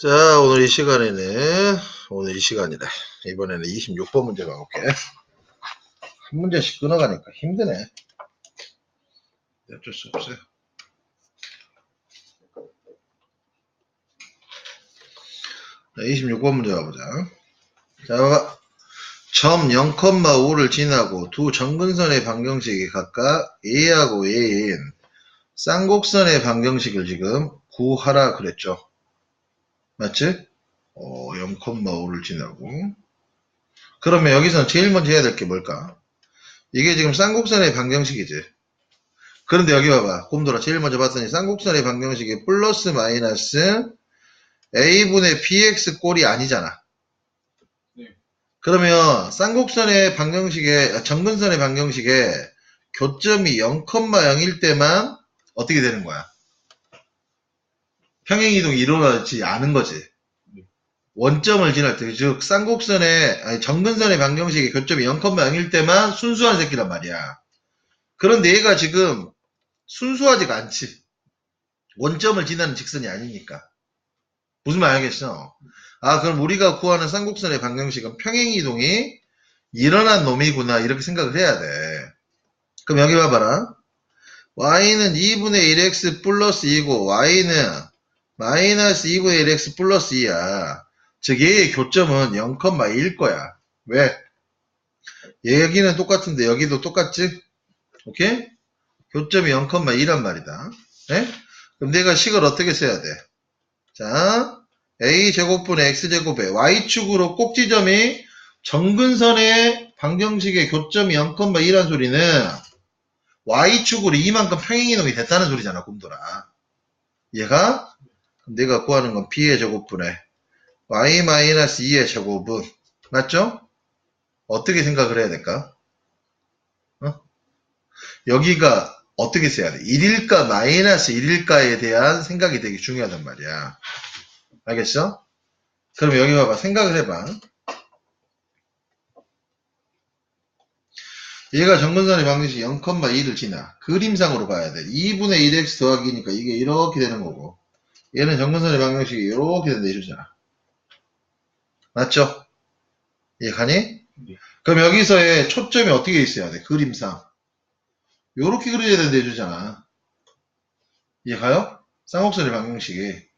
자, 오늘 이 시간에는, 오늘 이 시간이다. 이번에는 26번 문제 가볼게. 한 문제씩 끊어가니까 힘드네. 어쩔 수 없어요. 자, 26번 문제 가보자. 자. 점 0,5를 지나고 두 정근선의 방정식이 각각 A하고 A인 쌍곡선의 방정식을 지금 구하라 그랬죠. 맞지? 어, 0,5를 지나고. 그러면 여기서 제일 먼저 해야 될 게 뭘까? 이게 지금 쌍곡선의 방정식이지. 그런데 여기 봐봐. 곰돌아 제일 먼저 봤더니 쌍곡선의 방정식이 플러스 마이너스 a분의 bx 꼴이 아니잖아. 네. 그러면 쌍곡선의 방정식에 정근선의 방정식에 교점이 0,0일 때만 어떻게 되는 거야? 평행이동이 일어나지 않은 거지. 네. 원점을 지날 때, 즉 쌍곡선의 아니 정근선의 방정식의 교점이 0,0일 때만 순수한 새끼란 말이야. 그런데 얘가 지금 순수하지가 않지. 원점을 지나는 직선이 아니니까. 무슨 말 알겠어? 아, 그럼 우리가 구하는 쌍곡선의 방정식은 평행이동이 일어난 놈이구나. 이렇게 생각을 해야 돼. 그럼 여기 봐봐라. y는 2분의 1x 플러스 2고, y는 마이너스 2분의 1x 플러스 2야. 즉, 얘의 교점은 0,1일 거야. 왜? 여기는 똑같은데 여기도 똑같지? 오케이? 교점이 0,2란 말이다. 예? 그럼 내가 식을 어떻게 써야 돼? 자, a제곱분의 x제곱에 y축으로 꼭지점이 정근선의 방정식의 교점이 0,2란 소리는 y축으로 이만큼 평행이동이 됐다는 소리잖아, 곰돌아. 얘가 내가 구하는 건 b의 제곱분의 y-2의 제곱은 맞죠? 어떻게 생각을 해야 될까? 어? 여기가 어떻게 써야 돼? 1일까 마이너스 1일까에 대한 생각이 되게 중요하단 말이야. 알겠어? 그럼 여기 봐봐. 생각을 해봐. 얘가 정근선의 방정식 0,2를 지나. 그림상으로 봐야 돼. 2분의 1x 더하기니까 이게 이렇게 되는 거고. 얘는 정근선의 방정식이 이렇게 된다 이러잖아. 맞죠? 이해가니? 네. 그럼 여기서의 초점이 어떻게 있어야 돼? 그림상. 요렇게 그려야 된다 해주잖아. 이해가요? 쌍곡선의 방정식이.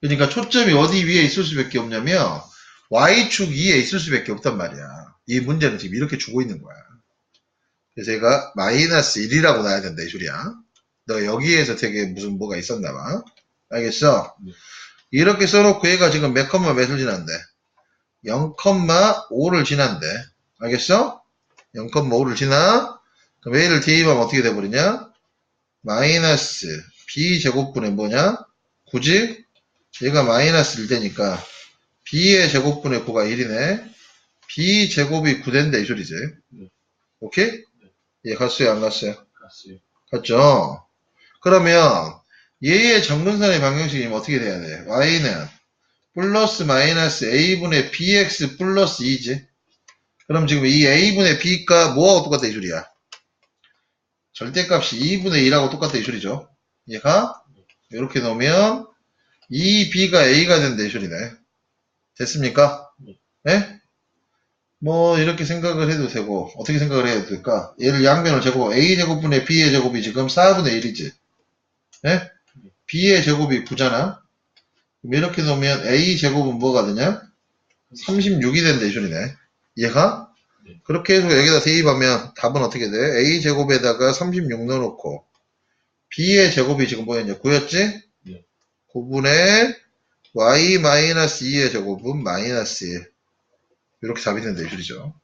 그러니까 초점이 어디 위에 있을 수밖에 없냐면 y축 위에 있을 수밖에 없단 말이야. 이 문제는 지금 이렇게 주고 있는 거야. 그래서 얘가 마이너스 1이라고 나야 된다 이 소리야. 너 여기에서 되게 무슨 뭐가 있었나 봐. 알겠어? 네. 이렇게 써놓고 얘가 지금 몇 컴마 몇을 지난대? 0,5를 지난대. 알겠어? 0,5를 지나? 그럼 얘를 대입하면 어떻게 돼버리냐? 마이너스 b제곱분의 뭐냐? 굳이 얘가 마이너스 1되니까 b의 제곱분의 9가 1이네. b제곱이 9된다 이 소리지. 네. 오케이? 얘 갔어요 안 갔어요? 갔어요. 갔죠? 그러면 얘의 정근선의 방정식이 어떻게 돼야 돼? y는 플러스 마이너스 a분의 bx 플러스 2지. 그럼 지금 이 a분의 b가 뭐하고 똑같다 이 소리야? 절대값이 2분의 1하고 똑같다 이 소리죠. 얘가 이렇게 놓으면 2b가 a가 된다 이 소리네. 됐습니까? 네? 뭐 이렇게 생각을 해도 되고 어떻게 생각을 해야 될까? 얘를 양변을 제곱 a 제곱분의 b의 제곱이 지금 4분의 1이지. 네? B의 제곱이 9잖아. 그럼 이렇게 놓으면 a 제곱은 뭐가 되냐? 36이 된다 이 소리네. 얘가? 네. 그렇게 해서 여기다 대입하면 답은 어떻게 돼? a 제곱에다가 36 넣어놓고 b의 제곱이 지금 뭐였냐? 9였지? 네. 9분의 y-2의 제곱은 마이너스 1. 이렇게 답이 된다 이 소리죠.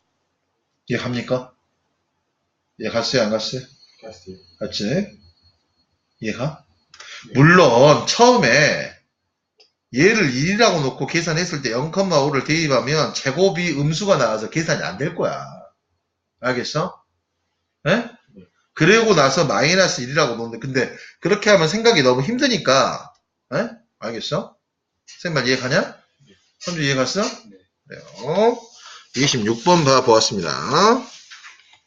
이해 갑니까? 이해 갔어요? 안 갔어요? 갔어요. 갔지? 이해가? 네. 물론 처음에 얘를 1이라고 놓고 계산했을 때 0,5를 대입하면 제곱이 음수가 나와서 계산이 안 될 거야. 알겠어? 예? 네. 그리고 나서 마이너스 1이라고 놓는데 근데 그렇게 하면 생각이 너무 힘드니까 예? 알겠어? 생말 이해가냐? 네. 선주 이해갔어? 네. 그래요. 26번 봐 보았습니다.